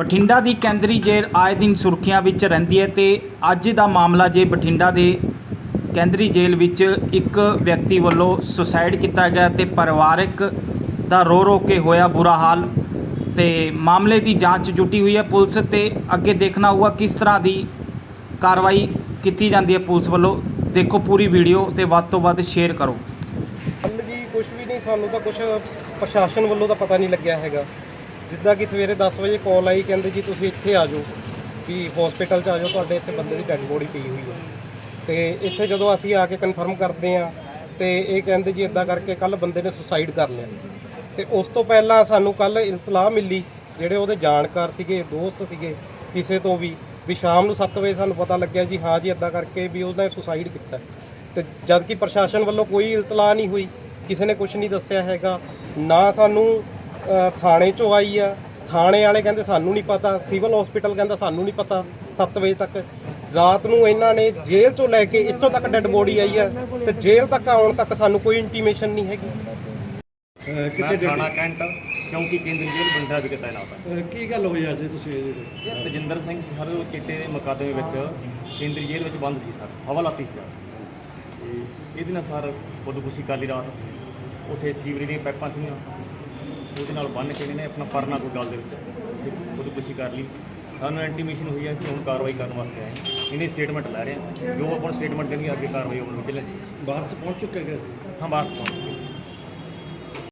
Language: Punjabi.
ਬਠਿੰਡਾ ਦੀ ਕੇਂਦਰੀ ਜੇਲ੍ਹ ਆਏ ਦਿਨ ਸੁਰਖੀਆਂ ਵਿੱਚ ਰਹਿੰਦੀ ਹੈ ਤੇ ਅੱਜ ਦਾ ਮਾਮਲਾ ਜੇ ਬਠਿੰਡਾ ਦੇ ਕੇਂਦਰੀ ਜੇਲ੍ਹ ਵਿੱਚ ਇੱਕ ਵਿਅਕਤੀ ਵੱਲੋਂ ਸੁਸਾਈਡ ਕੀਤਾ ਗਿਆ ਤੇ ਪਰਿਵਾਰਕ ਦਾ ਰੋ ਰੋ ਕੇ ਹੋਇਆ ਬੁਰਾ ਹਾਲ ਤੇ ਮਾਮਲੇ ਦੀ ਜਾਂਚ ਜੁਟੀ ਹੋਈ ਹੈ ਪੁਲਿਸ ਤੇ ਅੱਗੇ ਦੇਖਣਾ ਹੋਊਗਾ ਕਿਸ ਤਰ੍ਹਾਂ ਦੀ ਕਾਰਵਾਈ ਕੀਤੀ ਜਾਂਦੀ ਹੈ ਪੁਲਿਸ ਵੱਲੋਂ। ਦੇਖੋ ਪੂਰੀ ਵੀਡੀਓ ਤੇ ਵੱਧ ਤੋਂ ਵੱਧ ਸ਼ੇਅਰ ਕਰੋ। ਜੀ ਕੁਝ ਵੀ ਨਹੀਂ, ਸਾਨੂੰ ਤਾਂ ਕੁਝ ਪ੍ਰਸ਼ਾਸਨ ਵੱਲੋਂ ਤਾਂ ਪਤਾ ਨਹੀਂ ਲੱਗਿਆ ਹੈਗਾ। ਜਿੱਦਾਂ ਕਿ ਸਵੇਰੇ 10 ਵਜੇ ਕਾਲ ਆਈ, ਕਹਿੰਦੇ ਜੀ ਤੁਸੀਂ ਇੱਥੇ ਆ ਜਾਓ, ਵੀ ਹਸਪੀਟਲ 'ਚ ਆ ਜਾਓ, ਤੁਹਾਡੇ ਇੱਥੇ ਬੰਦੇ ਦੀ ਡੈੱਡ ਬੋਡੀ ਪਈ ਹੋਈ ਹੈ। ਤੇ ਇੱਥੇ ਜਦੋਂ ਅਸੀਂ ਆ ਕੇ ਕਨਫਰਮ ਕਰਦੇ ਆ ਤੇ ਇਹ ਕਹਿੰਦੇ ਜੀ ਇਦਾਂ ਕਰਕੇ ਕੱਲ ਬੰਦੇ ਨੇ ਸੁਸਾਈਡ ਕਰ ਲਿਆ। ਤੇ ਉਸ ਤੋਂ ਪਹਿਲਾਂ ਸਾਨੂੰ ਕੱਲ ਇਤਲਾਹ ਮਿਲੀ, ਜਿਹੜੇ ਉਹਦੇ ਜਾਣਕਾਰ ਸੀਗੇ, ਦੋਸਤ ਸੀਗੇ, ਕਿਸੇ ਤੋਂ ਵੀ ਵੀ ਸ਼ਾਮ ਨੂੰ 7 ਵਜੇ ਸਾਨੂੰ ਪਤਾ ਲੱਗਿਆ ਜੀ, ਹਾਂ ਜੀ ਇਦਾਂ ਕਰਕੇ ਵੀ ਉਹਨੇ ਸੁਸਾਈਡ ਕੀਤਾ। ਤੇ ਜਦ ਕਿ ਪ੍ਰਸ਼ਾਸਨ ਵੱਲੋਂ ਕੋਈ ਇਤਲਾਹ ਨਹੀਂ ਹੋਈ, ਕਿਸੇ ਨੇ ਕੁਝ ਨਹੀਂ ਦੱਸਿਆ ਹੈਗਾ, ਨਾ ਸਾਨੂੰ ਥਾਣੇ ਚੋਂ ਆਈ ਆ। ਥਾਣੇ ਵਾਲੇ ਕਹਿੰਦੇ ਸਾਨੂੰ ਨਹੀਂ ਪਤਾ ਸਿਵਲ ਹਸਪੀਟਲ ਕਹਿੰਦਾ ਸਾਨੂੰ ਨਹੀਂ ਪਤਾ 7 ਵਜੇ ਤੱਕ। ਰਾਤ ਨੂੰ ਇਹਨਾਂ ਨੇ ਜੇਲ੍ਹ ਚੋਂ ਲੈ ਕੇ ਇੱਥੋਂ ਤੱਕ ਡੈੱਡ ਬੋਡੀ ਆਈ ਆ ਤੇ ਜੇਲ੍ਹ ਤੱਕ ਆਉਣ ਤੱਕ ਸਾਨੂੰ ਕੋਈ ਇੰਟੀਮੇਸ਼ਨ ਨਹੀਂ ਹੈਗੀ। ਮੈਂ ਥਾਣਾ ਕੈਂਟ ਚੌਂਕੀ ਕੇਂਦਰੀ ਜੇਲ੍ਹ ਬੰਦਾ ਤਾਇਨਾਤ ਹਾਂ ਅਹ ਕੀ ਗੱਲ ਹੋਈ ਅੱਜ ਤੁਸੀਂ ਇਹ ਤਜਿੰਦਰ ਸਿੰਘ ਸਰ ਉਹ ਚਿੱਟੇ ਦੇ ਮੁਕੱਦਮੇ ਵਿੱਚ ਕੇਂਦਰੀ ਜੇਲ੍ਹ ਵਿੱਚ ਬੰਦ ਸੀ ਸਰ ਹਵਾਲਾਤੀ ਸੀ ਸਰ। ਤੇ ਇਹਦੇ ਨਾਲ ਸਰ ਖੁਦਕੁਸ਼ੀ ਕਰ ਲਈ ਰਾਤ। ਉੱਥੇ ਸੀਵਰੇਜ ਦੀਆਂ ਪਾਈਪਾਂ ਸੀਗੀਆਂ। ਉਹਦੇ ਨਾਲ ਬੰਨ੍ਹ ਕੇ ਇਹਨੇ ਆਪਣਾ ਪਰਨਾ ਕੋਈ ਗਲ ਦੇ ਵਿੱਚ ਉੱਥੇ ਖੁਦਕੁਸ਼ੀ ਕਰ ਲਈ। ਸਾਨੂੰ ਇੰਟੀਮੇਸ਼ਨ ਹੋਈ ਹੈ ਅਸੀਂ ਹੁਣ ਕਾਰਵਾਈ ਕਰਨ ਵਾਸਤੇ ਆਏ ਹਾਂ। ਇਹਨੇ ਸਟੇਟਮੈਂਟ ਲੈ ਰਹੇ ਹਾਂ। ਜੋ ਆਪਾਂ ਸਟੇਟਮੈਂਟ ਦੇਣਗੇ ਅੱਗੇ ਕਾਰਵਾਈ ਹੋਣ ਵਿੱਚ ਲੈ ਬਾਹਰ ਸੇ ਪਹੁੰਚ ਚੁੱਕੇ ਗਏ? ਹਾਂ ਬਾਸ ਪਹੁੰਚ